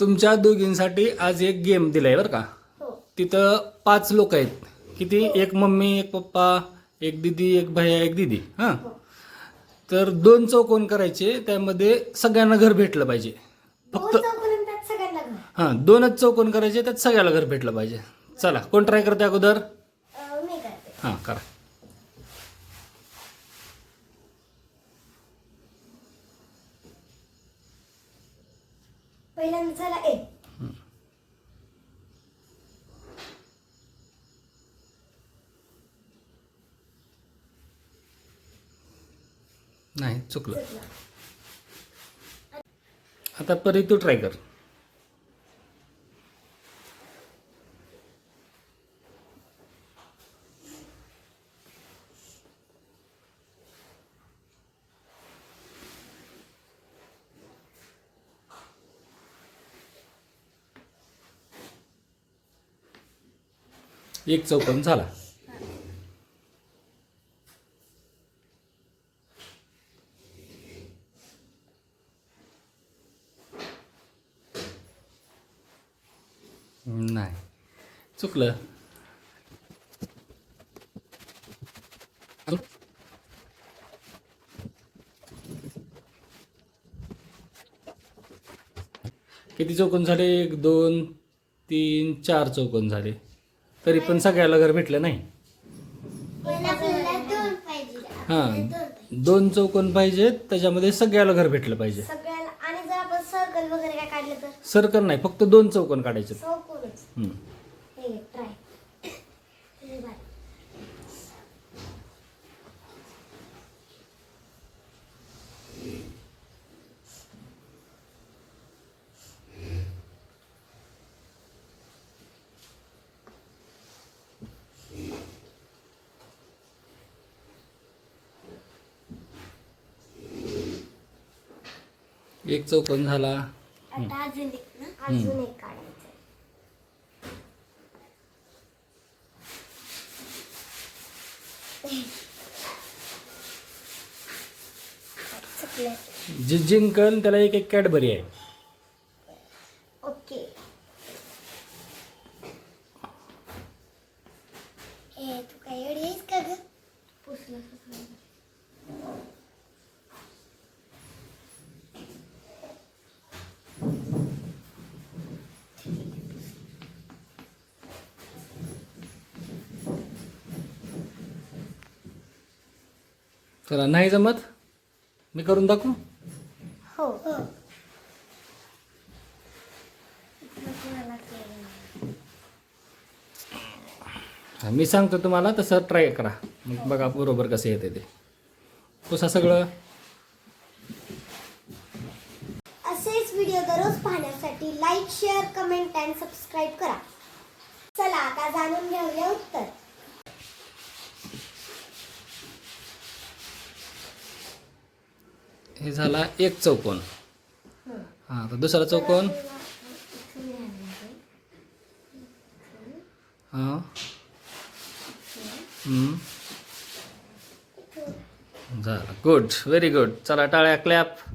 तुमच्या दोघींसाठी आज एक गेम दिलाय बरं का? हो. तिथं पाच लोक आहेत. किती? एक मम्मी एक पप्पा एक दिदी एक भैया एक दिदी. हां? हो. तर दोन चौकोन करायचे त्यामध्ये सगळ्यांना घर भेटलं पाहिजे. फक्त हां दोनच चौकोन करायचे त्यात सगळ्याला घर भेटलं पाहिजे. चला कोण ट्राय करते अगोदर? हां करा. पहिल्यांदा झाला एक नाही चुकलं. चुकला. आता परी तू ट्राय कर. एक चौकोन झाला. नाही. चुकलं. किती चौकोन झाले? एक दोन तीन चार चौकोन झाले. तरी पण सगळ्याला घर भेटलं नाही. हां दोन चौकोन पाहिजेत त्याच्यामध्ये सगळ्याला घर भेटलं पाहिजे. सर्कल नाही फक्त दोन चौकोन काढायचे. हे ट्राय एक चौकोन झाला. आता अजून एक ना? अजून एक काढायचं चुकलं जे जिंकल त्याला एक एक कॅडबरी आहे. चला नाही जमत? मी करून दाखवू? हो. मी सांगतो तुम्हाला तसं ट्राय करा. मग बघा बरोबर कसं येते ते. पुसा सगळं. असेच व्हिडिओ दररोज पाहण्यासाठी like share comment and subscribe करा. चला आता जाणून घेऊया उत्तर. हे झाला एक चौकोन. हां तर दुसरा चौकोन. हां. झालं. गुड व्हेरी गुड चला टाळ्या क्लॅप